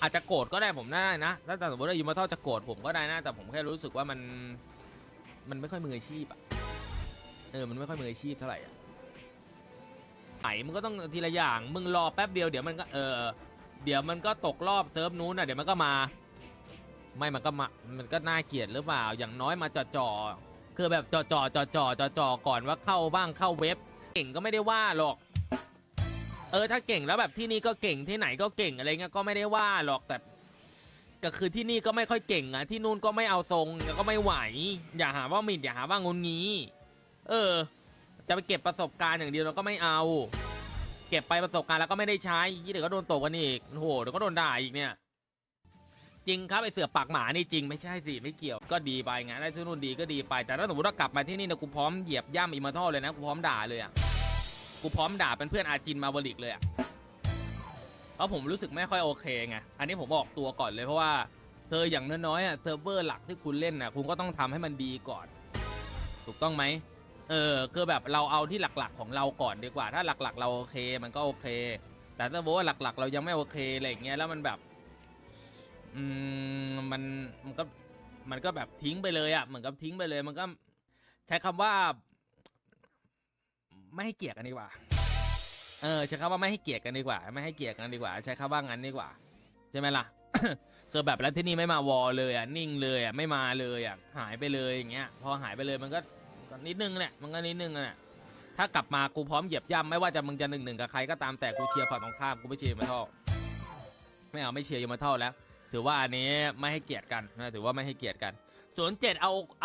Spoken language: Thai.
อาจจะโกรธก็ได้ผมได้นะถ้าแต่สมมติว่ายูมาทอจะโกรธผมก็ได้นะแต่ผมแค่รู้สึกว่ามันมันไม่ค่อยมืออาชีพอะเออมันไม่ค่อยมืออาชีพเท่าไหร่อะไอ้มันก็ต้องทีละอย่างมึงรอแป๊บเดียวเดี๋ยวมันก็เออเดี๋ยวมันก็ตกรอบเซิร์ฟนู้นน่ะเดี๋ยวมันก็มา ไม่มันก็มามันก็น่าเกลียดหรือเปล่า อย่างน้อยมาจ่อจ่อคือแบบจ่อจ่อจ่อจ่อจ่อจ่อก่อนว่าเข้าบ้างเข้าเว็บเก่งก็ไม่ได้ว่าหรอก เออถ้าเก่งแล้วแบบที่นี่ก็เก่งที่ไหนก็เก่งอะไรเงี้ยก็ไม่ได้ว่าหรอกแต่ก็คือที่นี่ก็ไม่ค่อยเก่งอะที่นู่นก็ไม่เอาทรงแล้วก็ไม่ไหว อย่าหาว่ามิดอย่าหาว่างุนงี้ เออ จะไปเก็บประสบการณ์อย่างเดียวเราก็ไม่เอา เก็บไปประสบการณ์แล้วก็ไม่ได้ใช้ยี่เดี๋ยวก็โดนตกกันอีกโอ้โหเดี๋ยวก็โดนด่าอีกเนี่ย จริงครับไอเสือปากหมานี่จริงไม่ใช่สิไม่เกี่ยวก็ดีไปไงได้ที่นู่นดีก็ดีไปแต่ถ้าสมมติว่ากลับมาที่นี่นะกูพร้อมเหยียบย่ำอิมมอร์ทัลเลยนะกูพร้อมด่าเลยอะ กูพร้อมด่าเป็นเพื่อนอาจินมาบริกเลยอะเพราะผมรู้สึกไม่ค่อยโอเคไง อันนี้ผมบอกตัวก่อนเลยเพราะว่าเธออย่างน้อยๆอะเซิร์ฟเวอร์หลักที่คุณเล่นน่ะคุณก็ต้องทำให้มันดีก่อน ถูกต้องไหมเออคือแบบเราเอาที่หลักๆของเราก่อนดีกว่า ถ้าหลักๆ เราโอเคมันก็โอเค แต่ถ้าบอกว่าหลักๆ เรายังไม่โอเคอะไรอย่างเงี้ยแล้วมันแบบอืมมันมันก็มันก็แบบทิ้งไปเลยอะเหมือนกับทิ้งไปเลยมันก็ใช้คำว่า ไม่ให้เกียรติกันดีกว่า เออใช้คำว่าไม่ให้เกียรติกันดีกว่า ไม่ให้เกียรติกันดีกว่า ใช้คำว่างั้นดีกว่าใช่ไหมล่ะคือแบบแล้วที่นี่ไม่มาวอลเลยอะนิ่งเลยอะไม่มาเลยอะหายไปเลยอย่างเงี้ยพอหายไปเลยมันก็นิดนึงแหละมันก็นิดนึงอะถ้ากลับมากูพร้อมเหยียบย่ำไม่ว่าจะมึงจะหนึ่งหนึ่งกับใครก็ตามแต่กูเชียร์ฝั่งตรงข้ามกูไม่เชียร์ยูมาทัลไม่เอาไม่เชียร์ยูมาทัลแล้ว ถือว่าอันนี้ไม่ให้เกียรติกันนะถือว่าไม่ให้เกียรติกันส่วนเจ็ดเอา